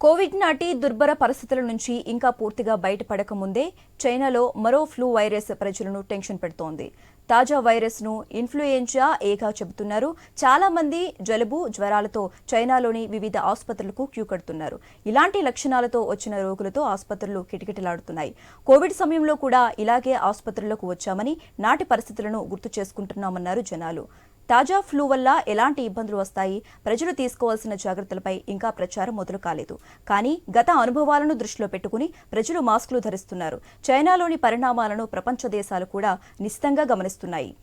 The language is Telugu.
కోవిడ్ నాటి దుర్భర పరిస్థితుల నుంచి ఇంకా పూర్తిగా బయటపడకముందే చైనాలో మరో ఫ్లూ వైరస్ ప్రజలను టెన్షన్ పెడుతోంది. తాజా వైరస్ను ఇన్ఫ్లుయెంజా ఏగా చెబుతున్నారు. చాలా మంది జలుబు జ్వరాలతో చైనాలోని వివిధ ఆసుపత్రులకు క్యూ కడుతున్నారు. ఇలాంటి లక్షణాలతో వచ్చిన రోగులతో ఆసుపత్రులు కిటకిటలాడుతున్నాయి. కోవిడ్ సమయంలో కూడా ఇలాగే ఆసుపత్రులకు వచ్చామని నాటి పరిస్థితులను గుర్తు చేసుకుంటున్నామన్నారు జనాలు. తాజా ఫ్లూ వల్ల ఎలాంటి ఇబ్బందులు వస్తాయి? ప్రజలు తీసుకోవాల్సిన జాగ్రత్తలపై ఇంకా ప్రచారం మొదలు కాలేదు. కానీ గత అనుభవాలను దృష్టిలో పెట్టుకుని ప్రజలు మాస్కులు ధరిస్తున్నారు. చైనాలోని పరిణామాలను ప్రపంచ దేశాలు కూడా నిశితంగా గమనిస్తున్నాయి.